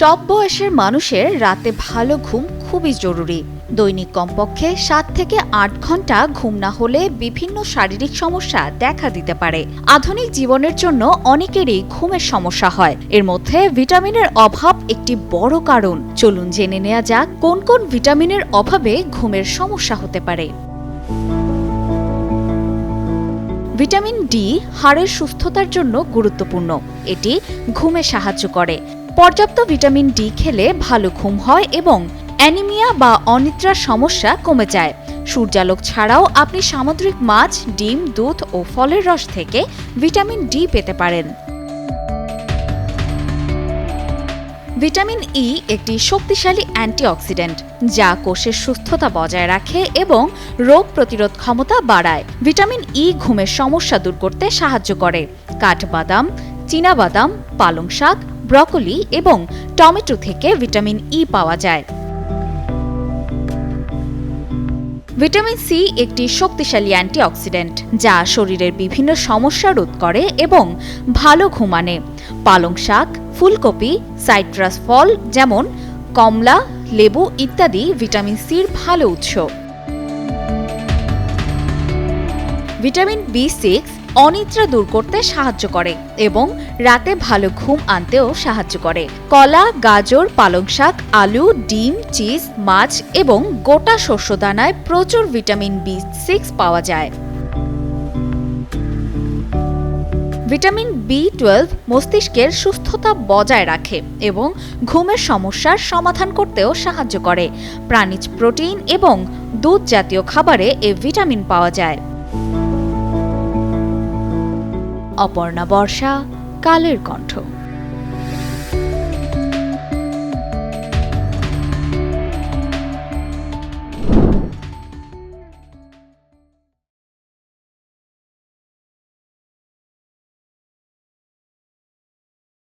সব বয়সের মানুষের রাতে ভালো ঘুম খুবই জরুরি। দৈনিক কমপক্ষে সাত থেকে আট ঘণ্টা ঘুম না হলে বিভিন্ন শারীরিক সমস্যা দেখা দিতে পারে। আধুনিক জীবনের জন্য অনেকেরই ঘুমের সমস্যা হয়। এর মধ্যে ভিটামিনের অভাব একটি বড় কারণ। চলুন জেনে নেওয়া যাক কোন কোন ভিটামিনের অভাবে ঘুমের সমস্যা হতে পারে। ভিটামিন ডি হাড়ের সুস্থতার জন্য গুরুত্বপূর্ণ। এটি ঘুমে সাহায্য করে। পর্যাপ্ত ভিটামিন ডি খেলে ভালো ঘুম হয় এবং অ্যানিমিয়া বা অনিদ্রার সমস্যা কমে যায়। সূর্যালোক ছাড়াও আপনি সামুদ্রিক মাছ, ডিম, দুধ ও ফলের রস থেকে ভিটামিন ডি পেতে পারেন। ভিটামিন ই একটি শক্তিশালী অ্যান্টিঅক্সিডেন্ট, যা কোষের সুস্থতা বজায় রাখে এবং রোগ প্রতিরোধ ক্ষমতা বাড়ায়। ভিটামিন ই ঘুমের সমস্যা দূর করতে সাহায্য করে। কাঠবাদাম, চীনাবাদাম পালং শাক ব্রকলি এবং টমেটো থেকে ভিটামিন ই পাওয়া যায়। ভিটামিন সি একটি শক্তিশালী অ্যান্টিঅক্সিডেন্ট, যা শরীরের বিভিন্ন সমস্যা রোধ করে এবং ভালো ঘুম আনে পালং শাক, ফুলকপি, সাইট্রাস ফল যেমন কমলা, লেবু ইত্যাদি ভিটামিন সির ভালো উৎস। ভিটামিন বি সিক্স অনিদ্রা দূর করতে সাহায্য করে এবং রাতে ভালো ঘুম আনতেও সাহায্য করে। কলা, গাজর, পালং শাক, আলু, ডিম, চিজ, মাছ এবং গোটা শস্যদানায় প্রচুর ভিটামিন বি সিক্স পাওয়া যায়। ভিটামিন বি টুয়েলভ মস্তিষ্কের সুস্থতা বজায় রাখে এবং ঘুমের সমস্যার সমাধান করতেও সাহায্য করে। প্রাণীজ প্রোটিন এবং দুধ জাতীয় খাবারে এ ভিটামিন পাওয়া যায়। অপর্ণা বর্ষা কালের কণ্ঠ।